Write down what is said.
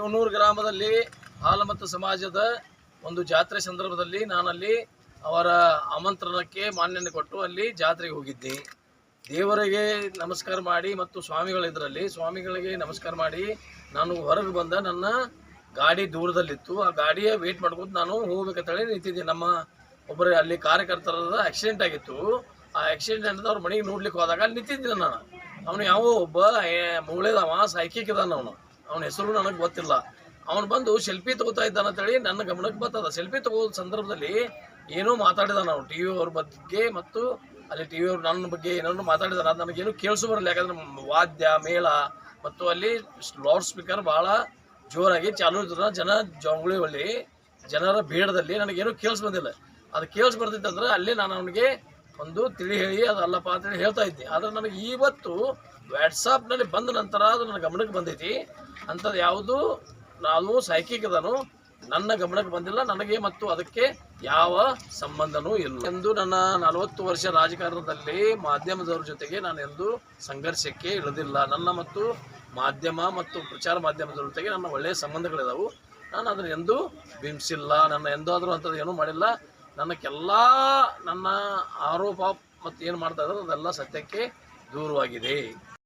ಶಿವನೂರು ಗ್ರಾಮದಲ್ಲಿ ಹಾಲಮತ್ತು ಸಮಾಜದ ಒಂದು ಜಾತ್ರೆ ಸಂದರ್ಭದಲ್ಲಿ ನಾನಲ್ಲಿ ಅವರ ಆಮಂತ್ರಣಕ್ಕೆ ಮಾನ್ಯತೆ ಕೊಟ್ಟು ಅಲ್ಲಿ ಜಾತ್ರೆಗೆ ಹೋಗಿದ್ದೆ. ದೇವರಿಗೆ ನಮಸ್ಕಾರ ಮಾಡಿ ಮತ್ತು ಸ್ವಾಮಿಗಳಿದ್ರಲ್ಲಿ ಸ್ವಾಮಿಗಳಿಗೆ ನಮಸ್ಕಾರ ಮಾಡಿ ನಾನು ಹೊರಗೆ ಬಂದ ನನ್ನ ಗಾಡಿ ದೂರದಲ್ಲಿತ್ತು. ಆ ಗಾಡಿಯ ವೇಟ್ ಮಾಡ್ಕೊಂಡು ನಾನು ಹೋಗ್ಬೇಕಂತೇಳಿ ನಿಂತಿದ್ದೆ. ನಮ್ಮ ಒಬ್ಬರು ಅಲ್ಲಿ ಕಾರ್ಯಕರ್ತರದ ಆಕ್ಸಿಡೆಂಟ್ ಆಗಿತ್ತು. ಆ ಆಕ್ಸಿಡೆಂಟ್ ಅಂತ ಅವ್ರ ಮನೆಗೆ ನೋಡ್ಲಿಕ್ಕೆ ಹೋದಾಗ ಅಲ್ಲಿ ನಿಂತಿದ್ದೆ ನಾನು. ಅವನು ಯಾವ ಒಬ್ಬ ಮೂಳೆದವ ಸೈಕಿಕ್ ಇದಾನ ಅವನು. ಅವನ ಹೆಸರು ನನಗೆ ಗೊತ್ತಿಲ್ಲ. ಅವನು ಬಂದು ಸೆಲ್ಫಿ ತಗೋತಾ ಇದ್ದಾನ ಅಂತೇಳಿ ನನ್ನ ಗಮನಕ್ಕೆ ಬರ್ತದ. ಸೆಲ್ಫಿ ತಗೋ ಸಂದರ್ಭದಲ್ಲಿ ಏನೋ ಮಾತಾಡಿದ ನಾವು ಟಿ ವಿ ಅವ್ರ ಬಗ್ಗೆ ಮತ್ತು ಅಲ್ಲಿ ಟಿ ವಿ ನನ್ನ ಬಗ್ಗೆ ಏನಾದ್ರು ಮಾತಾಡಿದಾರೆ ಅದು ನನಗೇನು ಕೇಳಿಸು ಬರಲ್ಲ. ಯಾಕಂದ್ರೆ ವಾದ್ಯ, ಮೇಳ ಮತ್ತು ಅಲ್ಲಿ ಲೌಡ್ ಸ್ಪೀಕರ್ ಭಾಳ ಜೋರಾಗಿ ಚಾಲು ಇದ್ರ ಜನ ಜಂಗುಳಿ ಒಳ್ಳಿ ಜನರ ಬೇಡದಲ್ಲಿ ನನಗೇನು ಕೇಳಿಸ್ ಬಂದಿಲ್ಲ. ಅದು ಕೇಳಿಸ್ ಬರ್ತಿತ್ತಂದ್ರೆ ಅಲ್ಲಿ ನಾನು ಅವನಿಗೆ ಒಂದು ತಿಳಿ ಹೇಳಿ ಅದಲ್ಲಪ್ಪ ಅಂತೇಳಿ ಹೇಳ್ತಾ ಇದ್ದೆ. ಆದರೆ ನನಗೆ ಇವತ್ತು ವ್ಯಾಟ್ಸಾಪ್ನಲ್ಲಿ ಬಂದ ನಂತರ ಅದು ನನ್ನ ಗಮನಕ್ಕೆ ಬಂದೈತಿ. ಅಂಥದ್ದು ಯಾವುದು? ನಾನು ಸೈಕಿಕ್ ಅದನು ನನ್ನ ಗಮನಕ್ಕೆ ಬಂದಿಲ್ಲ. ನನಗೆ ಮತ್ತು ಅದಕ್ಕೆ ಯಾವ ಸಂಬಂಧನೂ ಇಲ್ಲ. ಎಂದು ನನ್ನ ನಲವತ್ತು ವರ್ಷ ರಾಜಕಾರಣದಲ್ಲಿ ಮಾಧ್ಯಮದವ್ರ ಜೊತೆಗೆ ನಾನು ಎಂದು ಸಂಘರ್ಷಕ್ಕೆ ಇಳಿದಿಲ್ಲ. ನನ್ನ ಮತ್ತು ಮಾಧ್ಯಮ ಮತ್ತು ಪ್ರಚಾರ ಮಾಧ್ಯಮದವ್ರ ಜೊತೆಗೆ ನನ್ನ ಒಳ್ಳೆಯ ಸಂಬಂಧಗಳಿದಾವು. ನಾನು ಅದನ್ನು ಎಂದೂ ಬಿಂಬಿಸಿಲ್ಲ. ನನ್ನ ಎಂದಾದರೂ ಅಂಥದ್ದು ಏನೂ ಮಾಡಿಲ್ಲ. ನನ್ನಕ್ಕೆಲ್ಲ ನನ್ನ ಆರೋಪ ಮತ್ತು ಏನು ಮಾಡ್ತಾ ಇದ್ದಾರೆ ಅದೆಲ್ಲ ಸತ್ಯಕ್ಕೆ ದೂರವಾಗಿದೆ.